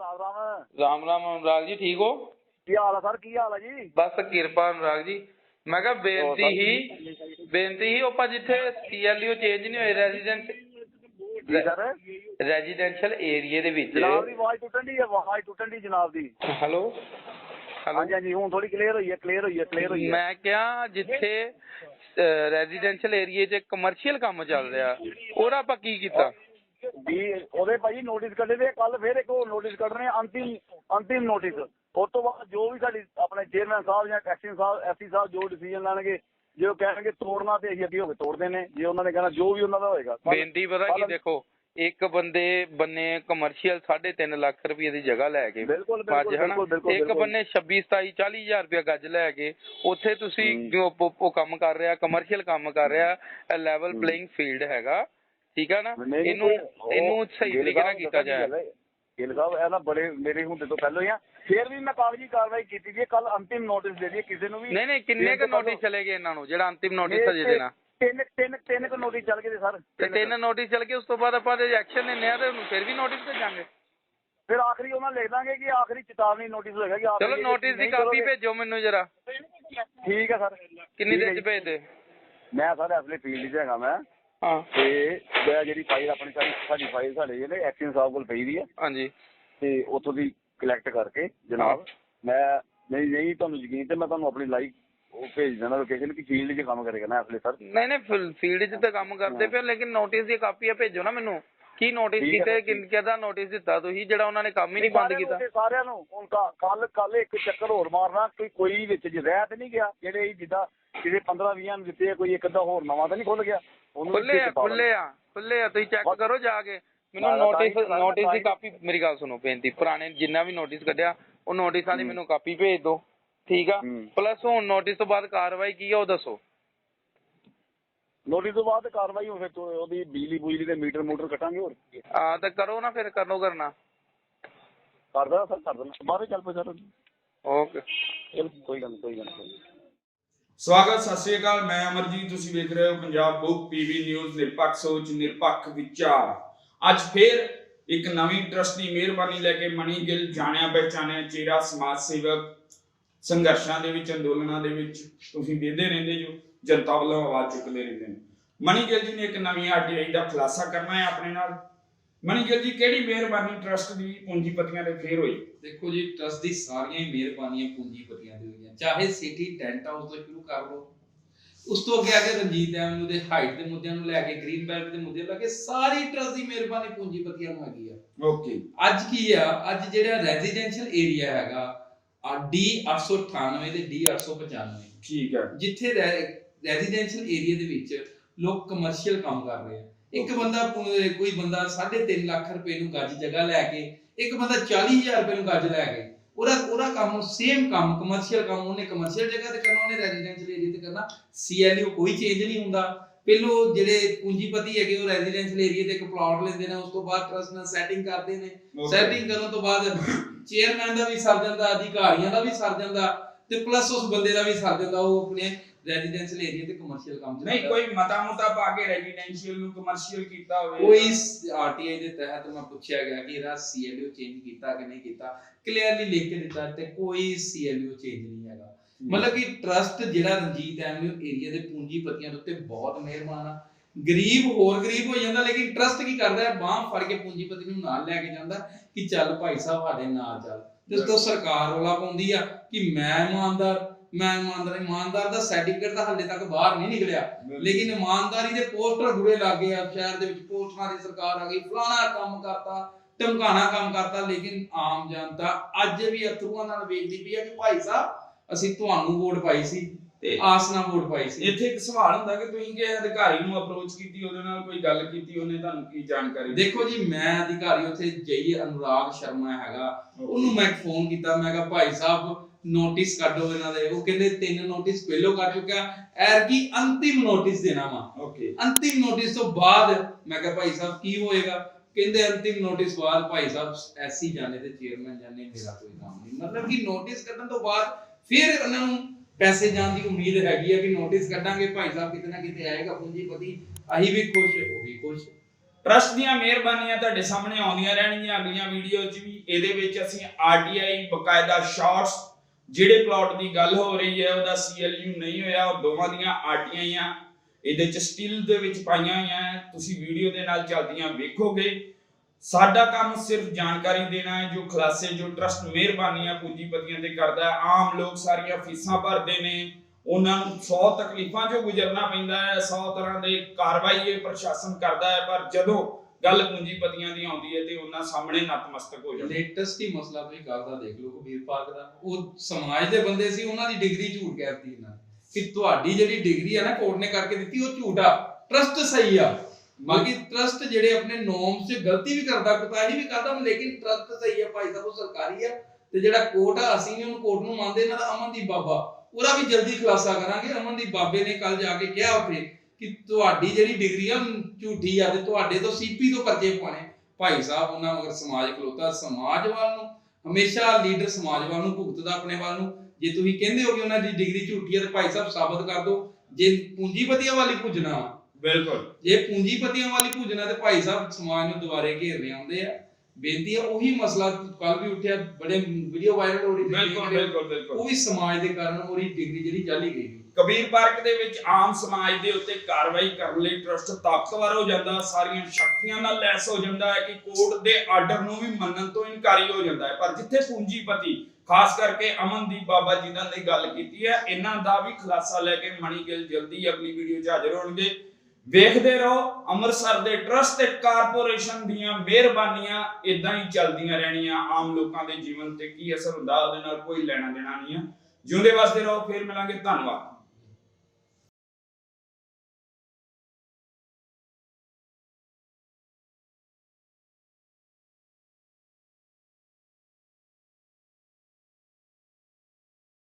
ਰਾਮ ਰਾਮ। ਰਾਮ ਰਾਮ ਅਨੁਰਾਗ ਜੀ ਠੀਕ ਹੋ? ਕੀ ਹਾਲ ਆ ਸਰ? ਕੀ ਹਾਲ ਆ ਜੀ? ਬਸ ਕਿਰਪਾ ਅਨੁਰਾਗ ਜੀ। ਮੈਂ ਕਿਹਾ ਬੇਨਤੀ ਹੀ ਬੇਨਤੀ ਹੀ ਆਪਾਂ ਜਿੱਥੇ ਸੀਐਲਯੂ ਚੇਂਜ ਨਹੀਂ ਹੋਏ ਰੈਜ਼ੀਡੈਂਟ ਰੈਜ਼ੀਡੈਂਸ਼ੀਅਲ ਏਰੀਆ ਦੇ ਵਿੱਚ। ਜਨਾਬ ਦੀ ਆਵਾਜ਼ ਟੁੱਟਣ ਦੀ ਆਵਾਜ਼ ਟੁੱਟਣ ਦੀ ਜਨਾਬ ਦੀ। ਹੈਲੋ? ਹਾਂਜੀ ਹਾਂਜੀ ਹੁਣ ਥੋੜੀ ਕਲੀਅਰ ਹੋਈ ਹੈ ਕਲੀਅਰ ਹੋਈ ਹੈ ਕਲੀਅਰ ਹੋਈ ਹੈ ਮੈਂ ਕਿਹਾ ਜਿੱਥੇ ਰੈਜ਼ੀਡੈਂਸ਼ੀਅਲ ਏਰੀਆ 'ਚ ਕਮਰਸ਼ੀਅਲ ਕੰਮ ਚੱਲ ਰਿਹਾ ਉਹਦਾ ਆਪਾਂ ਕੀ ਕੀਤਾ? ਵੀ ਉਹਦੇ ਭਾਜੀ ਨੋਟਿਸ ਕੱਢੇ ਦੇ ਕੱਲ ਫਿਰ ਇੱਕ ਹੋਰ ਨੋਟਿਸ ਕੱਢਣੇ ਅੰਤਿਮ ਅੰਤਿਮ ਨੋਟਿਸ ਉਸ ਤੋਂ ਬਾਅਦ ਜੋ ਵੀ ਸਾਡੀ ਆਪਣੇ ਚੇਅਰਮੈਨ ਸਾਹਿਬ ਜਾਂ ਐਕਸ਼ਨ ਸਾਹਿਬ ਐਸਸੀ ਸਾਹਿਬ ਜੋ ਡਿਸੀਜਨ ਲੈਣਗੇ ਜੇ ਉਹ ਕਹਿਣਗੇ ਤੋੜਨਾ ਤੇ ਅਸੀਂ ਅੱਗੇ ਹੋ ਕੇ ਤੋੜ ਨੇ ਜੇ ਉਹਨਾਂ ਨੇ ਕਹਿਣਾ ਜੋ ਵੀ ਉਹਨਾਂ ਦਾ ਹੋਏਗਾ ਬੇਨਤੀ ਪਤਾ ਕੀ ਦੇਖੋ ਇੱਕ ਬੰਦੇ ਬੰਨੇ ਕਮਰਸ਼ੀਅਲ 3.5 ਲੱਖ ਰੁਪਏ ਦੀ ਜਗ੍ਹਾ ਲੈ ਕੇ ਬਿਲਕੁਲ, ਹਨਾ ਇੱਕ। ਬੰਨੇ 26 27 40 ਹਜ਼ਾਰ ਰੁਪਏ ਗੱਜ ਲੈ ਕੇ ਉੱਥੇ ਤੁਸੀਂ ਹੂੰ। ਜੋ ਪ- ਪ- ਕੰਮ ਕਰ ਰਿਹਾ ਕਮਰਸ਼ੀਅਲ ਕੰਮ ਕਰ ਰਿਹਾ ਲੈਵਲ। ਪਲੇਇੰਗ ਫੀਲਡ ਹੈਗਾ ਠੀਕ ਆ ਨਾ? ਇਹਨੂੰ ਇਹਨੂੰ ਸਹੀ ਤਰੀਕੇ ਨਾਲ ਕੀਤਾ ਜਾਏ। ਗੱਲ ਸਾਹਿਬ ਇਹ ਨਾ ਬੜੇ ਮੇਰੇ ਹੁੰਦੇ ਤੋਂ ਪਹਿਲਾਂ ਹੀ ਆ। ਫਿਰ ਵੀ ਮੈਂ ਕਾਗਜ਼ੀ ਕਾਰਵਾਈ ਕੀਤੀ ਜੀ ਕੱਲ ਅੰਤਿਮ ਨੋਟਿਸ ਦੇ ਦਈਏ ਕਿਸੇ ਨੂੰ ਵੀ ਨਹੀਂ ਨਹੀਂ ਕਿੰਨੇ ਕੁ ਨੋਟਿਸ ਚਲੇ ਗਏ ਇਹਨਾਂ ਨੂੰ? ਜਿਹੜਾ ਅੰਤਿਮ ਨੋਟਿਸ ਅਜੇ ਦੇਣਾ ਤਿੰਨ ਤਿੰਨ ਤਿੰਨ ਕੁ ਨੋਟਿਸ ਚੱਲ ਗਏ ਸਰ। ਤੇ ਤਿੰਨ ਨੋਟਿਸ ਚਲ ਗਏ ਉਸ ਤੋਂ ਬਾਅਦ ਆਪਾਂ ਜੇ ਐਕਸ਼ਨ ਲੈਣੇ ਆ ਤੇ ਉਹਨੂੰ ਫਿਰ ਵੀ ਨੋਟਿਸ ਭੇਜਾਂਗੇ। ਫਿਰ ਆਖਰੀ ਉਹਨਾਂ ਲਿਖ ਦਾਂਗੇ ਕਿ ਆਖਰੀ ਚੇਤਾਵਨੀ ਨੋਟਿਸ ਹੋਏਗਾ ਕਿ ਆਖਰੀ ਚਲੋ ਨੋਟਿਸ ਦੀ ਕਾਪੀ ਭੇਜੋ ਮੈਨੂੰ ਜਰਾ। ਠੀਕ ਹੈ ਸਰ। ਕਿੰਨੀ ਦੇਰ ਚ। ਭੇਜ ਦੇ ਮੈਂ ਸਰ ਅਸਲੇ ਫੀਲਡ 'ਚ ਹੈਗਾ ਮੈਂ। ਹਾਂ। ਤੇ ਮੈਂ ਜਿਹੜੀ ਫਾਈਲ ਆਪਣੀ ਸਾਡੀ ਸਾਡੀ ਫਾਈਲ ਸਾਡੇ ਜਿਹੜੇ ਐਕਸ਼ਨ ਸਾਹਿਬ ਕੋਲ ਪਈ ਦੀ ਹੈ ਹਾਂਜੀ। ਤੇ ਉੱਥੋਂ ਦੀ ਕਲੈਕਟ ਕਰਕੇ ਜਨਾਬ ਮੈਂ ਨਹੀਂ ਨਹੀਂ ਤੁਹਾਨੂੰ ਯਕੀਨ ਤੇ ਮੈਂ ਤੁਹਾਨੂੰ ਆਪਣੀ ਲਾਈਵ ਉਹ ਭੇਜ ਦੇਣਾ ਲੋਕੇਸ਼ਨ ਕਿ ਫੀਲਡ 'ਚ ਕੰਮ ਕਰੇਗਾ ਨਾ ਅਸਲੇ ਸਰ। ਨਹੀਂ ਨਹੀਂ ਫੀਲਡ 'ਚ ਤਾਂ ਕੰਮ ਕਰਦੇ ਹੋ, ਲੇਕਿਨ ਨੋਟਿਸ ਦੀ ਕਾਪੀਆਂ ਭੇਜੋ ਨਾ ਮੈਨੂੰ। ਕੀ ਨੋਟਿਸ ਕੀਤੇ? ਕਿਹਦਾ ਨੋਟਿਸ ਦਿੱਤਾ ਤੁਸੀਂ? ਜਿਹੜਾ ਉਹਨਾਂ ਨੇ ਕੰਮ ਹੀ ਨਹੀਂ ਬੰਦ ਕੀਤਾ। ਸਾਰਿਆਂ ਨੂੰ। ਹੁਣ ਕੱਲ ਕੱਲ ਇੱਕ ਚੱਕਰ ਹੋਰ ਮਾਰਨਾ ਕੋਈ ਕੋਈ ਵਿੱਚ ਜ ਰਹਿ ਤੇ ਨਹੀਂ ਗਿਆ। ਜਿਹੜੇ ਜਿੱਦਾਂ ਜਿਹੜੇ 15 20 ਨੂੰ ਦਿੱਤੇ ਕੋਈ ਇੱਕ ਅੱਧਾ ਹੋਰ ਨਵਾਂ ਤਾਂ ਨਹੀਂ ਖੁੱਲ ਗਿਆ। ਖੁੱਲੇ ਆ ਖੁੱਲੇ ਆ ਖੁੱਲੇ ਆ। ਤੁਸੀਂ ਚੈੱਕ ਕਰੋ ਜਾ ਕੇ। ਮੈਨੂੰ ਨੋਟਿਸ ਨੋਟਿਸ ਦੀ ਕਾਪੀ ਮੇਰੀ ਗੱਲ ਸੁਣੋ ਬੇਨਤੀ। ਪੁਰਾਣੇ ਜਿੰਨਾ ਵੀ ਨੋਟਿਸ ਕੱਢਿਆ ਉਹ ਨੋਟਿਸਾਂ ਦੀ। ਮੈਨੂੰ ਕਾਪੀ ਭੇਜ ਦਿਓ। ਠੀਕ ਆ। ਪਲੱਸ ਹੁਣ ਨੋਟਿਸ ਤੋਂ ਬਾਅਦ ਕਾਰਵਾਈ ਕੀ ਆ ਉਹ ਦੱਸੋ। ਨੋਟਿਸ ਤੋਂ ਬਾਅਦ ਕਾਰਵਾਈ ਹੋ ਫਿਰ ਉਹਦੀ ਬਿਜਲੀ ਬੁਜਲੀ ਦੇ ਮੀਟਰ ਮੂਟਰ ਕੱਟਾਂਗੇ ਹੋਰ? ਕੀ ਹੈ। ਆ ਤਾਂ ਕਰੋ ਨਾ ਫਿਰ ਕਰਨੋ ਕਰਨਾ। ਕਰ ਦੇਣਾ ਸਰ ਕਰ ਦੇਣਾ। ਬਾਹਰ ਹੀ ਚੱਲ ਪਏ ਸਰ। ਓਕੇ। ਚਲ ਕੋਈ ਗੱਲ ਨੀ, ਕੋਈ ਗੱਲ ਨੀ, ਕੋਈ ਗੱਲ ਨੀ। ਸਵਾਗਤ ਸਤਿ ਸ੍ਰੀ ਅਕਾਲ। ਮੈਂ ਅਮਰਜੀਤ ਤੁਸੀਂ ਵੇਖ ਰਹੇ ਹੋ ਪੰਜਾਬ ਬੁੱਕ ਪੀਵੀ ਨਿਊਜ਼ ਨਿਰਪੱਖ ਸੋਚ ਨਿਰਪੱਖ ਵਿਚਾਰ। ਅੱਜ ਫੇਰ ਇੱਕ ਨਵੀਂ ਟਰਸਟ ਦੀ ਮਿਹਰਬਾਨੀ ਲੈ ਕੇ ਮਣੀ ਗਿੱਲ ਜਾਣਿਆ ਪਹਿਚਾਣਿਆ ਚਿਹਰਾ ਸਮਾਜ ਸੇਵਕ ਸੰਘਰਸ਼ਾਂ ਦੇ ਵਿੱਚ ਅੰਦੋਲਨਾਂ ਦੇ ਵਿੱਚ। ਤੁਸੀਂ ਵੇਖਦੇ ਰਹਿੰਦੇ ਜੋ। ਜਨਤਾ ਵੱਲੋਂ ਆਵਾਜ਼ ਚੁੱਕਦੇ ਰਹਿੰਦੇ ਨੇ। ਮਣੀ ਗਿੱਲ ਜੀ ਨੇ ਇੱਕ ਨਵੀਂ ਆਰਟੀਆਈ ਦਾ ਖੁਲਾਸਾ ਕਰਨਾ ਹੈ ਆਪਣੇ ਨਾਲ। ਮਣੀ ਗਿੱਲ ਜੀ ਕਿਹੜੀ ਮਿਹਰਬਾਨੀ ਟਰਸਟ ਦੀ ਪੂੰਜੀਪਤੀਆਂ ਤੇ ਫੇਰ ਹੋਈ? ਦੇਖੋ ਜੀ ਟਰਸਟ ਦੀ ਸਾਰੀਆਂ ਹੀ ਮਿਹਰਬਾਨੀਆਂ ਪੂੰਜੀਪਤੀਆਂ ਦੀ ਹੋਈਆਂ। ਚਾਹੇ ਸਿਟੀ ਟੈਂਟ ਹਾਊਸ ਤੋਂ ਸ਼ੁਰੂ ਕਰ ਲਓ। ਉਸ ਤੋਂ ਅੱਗੇ ਆ ਕੇ ਰਣਜੀਤ ਐਵਨਿਊ ਦੇ ਹਾਈਟ ਦੇ ਮੁੱਦਿਆਂ ਨੂੰ ਲੈ ਕੇ ਗ੍ਰੀਨ ਬੈਲਟ ਦੇ ਮੁੱਦਿਆਂ ਨੂੰ ਲੈ ਕੇ ਸਾਰੀ ਟਰਸਟ ਦੀ ਮਿਹਰਬਾਨੀ ਪੂੰਜੀਪਤੀਆਂ ਨੂੰ ਹੈਗੀ ਆ। ਓਕੇ ਅੱਜ ਕੀ ਆ? ਅੱਜ ਜਿਹੜਾ ਰੈਜ਼ੀਡੈਂਸ਼ੀਅਲ ਏਰੀਆ ਹੈਗਾ ਆ ਡੀ 898 ਤੇ ਡੀ 895 ਠੀਕ ਹੈ। ਜਿੱਥੇ ਰੈਜ਼ੀਡੈਂਸ਼ੀਅਲ ਏਰੀਆ ਦੇ ਵਿੱਚ ਲੋਕ ਕਮਰਸ਼ੀਅਲ ਕੰਮ ਕਰ ਰਹੇ ਆ। ਇੱਕ ਬੰਦਾ ਕੋਈ ਬੰਦਾ 3.5 ਲੱਖ ਰੁਪਏ ਨੂੰ ਗੱਜ ਜਗ੍ਹਾ ਲੈ ਕੇ ਇੱਕ ਬੰਦਾ 40000 ਰੁਪਏ ਨੂੰ ਗੱਜ ਲੈ ਕੇ ਉਹਦਾ ਉਹਦਾ ਕੰਮ ਸੇਮ ਕੰਮ ਕਮਰਸ਼ੀਅਲ ਕੰਮ ਉਹਨੇ ਕਮਰਸ਼ੀਅਲ ਜਗ੍ਹਾ ਤੇ ਕਰਨਾ ਉਹਨੇ ਰੈਜ਼ੀਡੈਂਸ਼ੀਅਲ ਏਰੀਆ ਤੇ ਕਰਨਾ। ਸੀਐਲਯੂ ਕੋਈ ਚੇਂਜ ਨਹੀਂ ਹੁੰਦਾ। ਪਹਿਲੋ ਜਿਹੜੇ ਪੂੰਜੀਪਤੀ ਹੈਗੇ ਉਹ ਰੈਜ਼ੀਡੈਂਸ਼ੀਅਲ ਏਰੀਆ ਤੇ ਇੱਕ ਪਲਾਟ ਲੈਂਦੇ ਨੇ ਉਸ ਤੋਂ ਬਾਅਦ ਟਰਸਟ ਨਾਲ ਸੈਟਿੰਗ ਕਰਦੇ ਨੇ. ਸੈਟਿੰਗ ਕਰਨ ਤੋਂ ਬਾਅਦ ਚੇਅਰਮੈਨ ਦਾ ਵੀ ਸਰ ਜਾਂਦਾ ਅਧਿਕਾਰੀਆਂ ਦਾ ਵੀ ਸਰ ਜਾਂਦਾ ਤੇ ਪਲੱਸ ਉਸ ਬੰਦੇ ਦਾ ਵੀ ਸਰ ਜਾਂਦਾ ਉਹ ਆਪਣੇ ਰੈਜ਼ੀਡੈਂਸ਼ੀਅਲ ਏਰੀਆ ਤੇ ਕਮਰਸ਼ੀਅਲ ਕੰਮ ਨਹੀਂ ਕਰਦਾ। ਕੋਈ ਮਤਾ ਮੁਤਾ ਪਾ ਕੇ ਰੈਜ਼ੀਡੈਂਸ਼ੀਅਲ ਨੂੰ ਕਮਰਸ਼ੀਅਲ ਕੀਤਾ ਹੋਵੇ ਕੋਈ ਆਰਟੀਆਈ ਦੇ ਤਹਿਤ ਮੈਂ ਪੁੱਛਿਆ ਗਿਆ ਕਿ ਇਹਦਾ ਸੀਐਲਯੂ ਚੇਂਜ ਕੀਤਾ ਕਿ ਨਹੀਂ ਕੀਤਾ। ਕਲੀਅਰਲੀ ਲਿਖ ਕੇ ਦਿੱਤਾ ਤੇ ਕੋਈ ਸੀਐਲਯੂ ਚੇਂਜ ਨਹੀਂ ਹੈਗਾ। ਮਤਲਬ ਕਿ ਟਰਸਟ ਜਿਹੜਾ ਰਣਜੀਤ ਐਵਨਿਊ ਏਰੀਆ ਦੇ ਪੂੰਜੀਪਤੀਆਂ ਦੇ ਉੱਤੇ ਬਹੁਤ ਮਿਹਰਬਾਨ ਆ। ਗਰੀਬ ਹੋਰ ਗਰੀਬ ਹੋ ਜਾਂਦਾ ਲੇਕਿਨ ਟਰਸਟ ਕੀ ਕਰਦਾ ਹੈ? ਬਾਹ ਫੜ ਕੇ ਪੂੰਜੀਪਤੀ ਨੂੰ ਨਾਲ ਲੈ ਕੇ ਜਾਂਦਾ ਕਿ ਚੱਲ ਭਾਈ ਸਾਹਿਬ ਸਾਡੇ ਨਾਲ ਚੱਲ। ਤੋਂ ਸਰਕਾਰ ਰੋਲਾ ਪਾਉਂਦੀ ਆ ਕਿ ਮੈਂ ਇਮਾਨਦਾਰ ਮੈਂ ਇਮਾਨਦਾਰ ਇਮਾਨਦਾਰ ਦਾ ਸਰਟੀਫਿਕੇਟ ਤਾਂ ਹਾਲੇ ਤੱਕ ਬਾਹਰ ਨਹੀਂ ਨਿਕਲਿਆ। ਲੇਕਿਨ ਇਮਾਨਦਾਰੀ ਦੇ ਪੋਸਟਰ ਬੁਰੇ ਲੱਗੇ ਆ ਸ਼ਹਿਰ ਦੇ ਵਿੱਚ ਪੋਸਟਰਾਂ ਦੀ ਸਰਕਾਰ ਆ ਗਈ ਫਲਾਣਾ ਕੰਮ ਕਰਤਾ ਧਮਕਾਣਾ ਕੰਮ ਕਰਤਾ ਲੇਕਿਨ ਆਮ ਜਨਤਾ ਅੱਜ ਵੀ ਅਥਰੂਆਂ ਨਾਲ ਵੇਖਦੀ ਪਈ ਆ ਕਿ ਭਾਈ ਸਾਹਿਬ ਅਸੀਂ ਤੁਹਾਨੂੰ ਵੋਟ ਪਾਈ ਸੀ ਤੇ ਆਸ ਨਾਲ ਵੋਟ ਪਾਈ ਸੀ। ਇੱਥੇ ਇੱਕ ਸਵਾਲ ਹੁੰਦਾ ਕਿ ਤੁਸੀਂ ਕਿ ਅਧਿਕਾਰੀ ਨੂੰ ਅਪਰੋਚ ਕੀਤੀ ਉਹਦੇ ਨਾਲ ਕੋਈ ਗੱਲ ਕੀਤੀ ਉਹਨੇ ਤੁਹਾਨੂੰ ਕੀ ਜਾਣਕਾਰੀ? ਦੇਖੋ ਜੀ ਮੈਂ ਅਧਿਕਾਰੀ ਉੱਥੇ ਜਈ ਅਨੁਰਾਗ ਸ਼ਰਮਾ ਹੈਗਾ ਉਹਨੂੰ ਮੈਂ ਫੋਨ ਕੀਤਾ ਮੈਂ ਕਿਹਾ ਭਾਈ ਸਾਹਿਬ ਨੋਟਿਸ ਕੱਢੋ ਇਹਨਾਂ ਦੇ। ਉਹ ਕਹਿੰਦੇ ਤਿੰਨ ਨੋਟਿਸ ਪਹਿਲੋਂ ਕੱਢ ਚੁੱਕਿਆ। ਐਰ ਕੀ ਅੰਤਿਮ ਨੋਟਿਸ ਦੇਣਾ ਵਾ। ਓਕੇ ਅੰਤਿਮ ਨੋਟਿਸ ਤੋਂ ਬਾਅਦ ਮੈਂ ਕਿਹਾ ਭਾਈ ਸਾਹਿਬ ਕੀ ਹੋਏਗਾ? ਕਹਿੰਦੇ ਅੰਤਿਮ ਨੋਟਿਸ ਬਾਅਦ ਭਾਈ ਸਾਹਿਬ ਐਸੀ ਜਾਣੇ ਤੇ ਚੇਅਰਮੈਨ ਜਾਣੇ ਮੇਰਾ ਕੋਈ ਕੰਮ ਨਹੀਂ। ਮਤਲਬ ਕਿ ਨੋਟਿਸ ਕੱਢਣ ਤੋਂ ਬਾਅਦ ਫਿਰ ਉਹਨਾਂ ਨੂੰ ਪੈਸੇ ਜਾਣ ਦੀ ਉਮੀਦ ਹੈਗੀ ਹੈ ਕਿ ਨੋਟਿਸ ਕੱਢਾਂਗੇ। ਭਾਈ ਸਾਹਿਬ ਕਿਤੇ ਨਾ ਕਿਤੇ ਆਏਗਾ ਪੂੰਜੀਪਤੀ ਅਸੀਂ ਵੀ ਖੁਸ਼ ਉਹ ਵੀ ਖੁਸ਼। ਟਰਸਟ ਦੀਆਂ ਮਿਹਰਬਾਨੀਆਂ ਤੁਹਾਡੇ ਸਾਹਮਣੇ ਆਉਂਦੀਆਂ ਰਹਿਣਗੀਆਂ ਅਗਲੀਆਂ ਵੀਡੀਓ 'ਚ ਵੀ। ਇਹਦੇ ਵਿੱਚ ਅਸੀਂ ਆਰਟੀਆਈ ਬਕਾਇਦਾ ਸ਼ਾਰਟਸ ਜਿਹੜੇ ਪਲਾਟ ਦੀ ਗੱਲ ਹੋ ਰਹੀ ਹੈ, ਉਹਦਾ ਸੀਐਲਯੂ ਨਹੀਂ ਹੋਇਆ, ਉਹ ਦੋਵਾਂ ਦੀਆਂ ਆਰਟੀਆਈ ਆ। ਇਹਦੇ 'ਚ ਸਟਿਲ ਦੇ ਵਿੱਚ ਪਾਈਆਂ ਹੋਈਆਂ ਤੁਸੀਂ ਵੀਡੀਓ ਦੇ ਨਾਲ ਚੱਲਦੀਆਂ ਵੇਖੋਗੇ। ਸਾਡਾ ਕੰਮ ਸਿਰਫ ਜਾਣਕਾਰੀ ਦੇਣਾ ਹੈ, ਜੋ ਖਲਾਸੇ, ਜੋ ਟਰਸਟ ਮਿਹਰਬਾਨੀਆਂ ਪੂੰਜੀਪਤੀਆਂ ਤੇ ਕਰਦਾ ਹੈ। ਆਮ ਲੋਕ ਸਾਰੀਆਂ ਫੀਸਾਂ ਭਰਦੇ ਨੇ। ਉਹਨਾਂ ਨੂੰ 100 ਤਕਲੀਫਾਂ ਚੋਂ ਗੁਜ਼ਰਨਾ ਪੈਂਦਾ ਹੈ। 100 ਤਰ੍ਹਾਂ ਦੇ ਕਾਰਵਾਈ ਇਹ ਪ੍ਰਸ਼ਾਸਨ ਕਰਦਾ ਹੈ। ਪਰ ਜਦੋਂ ਗੱਲ ਪੂੰਜੀਪਤੀਆਂ ਦੀ ਆਉਂਦੀ ਹੈ ਤੇ ਉਹਨਾਂ ਸਾਹਮਣੇ ਨਤਮਸਤਕ ਹੋ ਜਾਂਦੇ ਲੇਟੈਸਟ ਹੀ ਮਸਲਾ ਤੁਸੀਂ ਕੱਲ ਦਾ ਦੇਖ ਲਓ ਕਬੀਰ ਪਾਰਕ ਦਾ। ਉਹ ਸਮਾਜ ਦੇ ਬੰਦੇ ਸੀ, ਉਹਨਾਂ ਦੀ ਡਿਗਰੀ ਝੂਠ ਕਹਿਤੀ ਇਹਨਾਂ ਕਿ ਤੁਹਾਡੀ ਜਿਹੜੀ ਡਿਗਰੀ ਆ ਨਾ ਕੋਰਟ ਨੇ ਕਰਕੇ ਦਿੱਤੀ, ਉਹ ਝੂਠ ਟਰਸਟ ਸਹੀ ਆ। ਬਾਕੀ ਟਰਸਟ ਜਿਹੜੇ ਆਪਣੇ ਨੋਰਮਸ 'ਚ ਗਲਤੀ ਵੀ ਕਰਦਾ, ਕੁਤਾਹੀ ਵੀ ਕਰਦਾ, ਲੇਕਿਨ ਟਰਸਟ ਸਹੀ ਆ ਭਾਈ ਸਾਹਿਬ, ਉਹ ਸਰਕਾਰੀ ਆ। ਤੇ ਜਿਹੜਾ ਕੋਰਟ ਆ, ਅਸੀਂ ਉਹਨੂੰ ਕੋਰਟ ਨੂੰ ਮੰਨਦੇ, ਇਹਨਾਂ ਦਾ ਅਮਨਦੀਪ ਬਾਬਾ। ਉਹਦਾ ਵੀ ਜਲਦੀ ਖੁਲਾਸਾ ਕਰਾਂਗੇ। ਅਮਨਦੀਪ ਬਾਬੇ ਨੇ ਕੱਲ ਜਾ ਕੇ ਕਿਹਾ ਉੱਥੇ ਕਿ ਤੁਹਾਡੀ ਜਿਹੜੀ ਡਿਗਰੀ ਆ ਝੂਠੀ ਆ ਤੇ ਤੁਹਾਡੇ ਤੋਂ ਸੀਪੀ ਤੋਂ ਪਰਚੇ ਪਾਣੇ ਭਾਈ ਸਾਹਿਬ ਉਹਨਾਂ ਮਗਰ ਸਮਾਜ ਖਲੋਤਾ। ਸਮਾਜ ਵੱਲ ਨੂੰ ਹਮੇਸ਼ਾ ਲੀਡਰ ਸਮਾਜ ਵੱਲ ਨੂੰ ਭੁਗਤਦਾ ਆਪਣੇ ਵੱਲ ਨੂੰ। ਜੇ ਤੁਸੀਂ ਕਹਿੰਦੇ ਹੋ ਕਿ ਉਹਨਾਂ ਦੀ ਡਿਗਰੀ ਝੂਠੀ ਹੈ ਤੇ ਭਾਈ ਸਾਹਿਬ ਸਾਬਤ ਕਰ ਦਿਓ। ਜੇ ਪੂੰਜੀਪਤੀਆਂ ਵਾਲੀ ਭੁਜਣਾ ਬਿਲਕੁਲ। ਜੇ ਪੂੰਜੀਪਤੀਆਂ ਵਾਲੀ ਭੁਜਣਾ ਤੇ ਭਾਈ ਸਾਹਿਬ ਸਮਾਜ ਨੂੰ ਦੁਬਾਰੇ ਘੇਰਨੇ ਆਉਂਦੇ ਆ। ਬੇਨਤੀ ਆ ਉਹੀ ਮਸਲਾ ਕੱਲ ਵੀ ਉੱਠਿਆ ਬੜੇ ਵੀਡੀਓ ਵਾਇਰਲ ਹੋ ਰਹੀ ਸੀ ਬਿਲਕੁਲ ਬਿਲਕੁਲ ਉਹ ਬਿਲਕੁਲ ਵੀ ਸਮਾਜ ਦੇ ਕਾਰਨ ਉਹਦੀ ਡਿਗਰੀ ਜਿਹੜੀ ਚਾਲੀ ਗਈ। ਕਬੀਰ ਪਾਰਕ ਦੇ ਵਿੱਚ ਆਮ ਸਮਾਜ ਦੇ ਉੱਤੇ ਕਾਰਵਾਈ ਕਰਨ ਲਈ ਟਰਸਟ ਤਾਕਤਵਰ ਹੋ ਜਾਂਦਾ, ਸਾਰੀਆਂ ਸ਼ਕਤੀਆਂ ਨਾਲ ਲੈਸ ਹੋ ਜਾਂਦਾ ਹੈ ਕਿ ਕੋਰਟ ਦੇ ਆਰਡਰ ਨੂੰ ਵੀ ਮੰਨਣ ਤੋਂ ਇਨਕਾਰੀ ਹੋ ਜਾਂਦਾ ਹੈ। ਪਰ ਜਿੱਥੇ ਪੂੰਜੀਪਤੀ, ਖਾਸ ਕਰਕੇ ਅਮਨਦੀਪ ਬਾਬਾ ਜੀ ਨਾਲ ਦੀ ਗੱਲ ਕੀਤੀ ਹੈ, ਇਹਨਾਂ ਦਾ ਵੀ ਖੁਲਾਸਾ ਲੈ ਕੇ ਮਣੀ ਗਿੱਲ ਜਲਦੀ ਅਗਲੀ ਵੀਡੀਓ 'ਚ ਹਾਜ਼ਰ ਹੋਣਗੇ। ਵੇਖਦੇ ਰਹੋ, ਅੰਮ੍ਰਿਤਸਰ ਦੇ ਟਰਸਟ ਤੇ ਕਾਰਪੋਰੇਸ਼ਨ ਦੀਆਂ ਮਿਹਰਬਾਨੀਆਂ ਇਦਾਂ ਹੀ ਚੱਲਦੀਆਂ ਰਹਿਣੀਆਂ। ਆਮ ਲੋਕਾਂ ਦੇ ਜੀਵਨ ਤੇ ਕੀ ਅਸਰ ਹੁੰਦਾ, ਉਹਦੇ ਨਾਲ ਕੋਈ ਲੈਣਾ ਦੇਣਾ ਨਹੀਂ ਹੈ। ਜਿਉਂਦੇ ਵਾਸਤੇ ਰਹੋ, ਫੇਰ ਮਿਲਾਂਗੇ ਧੰਨਵਾਦ।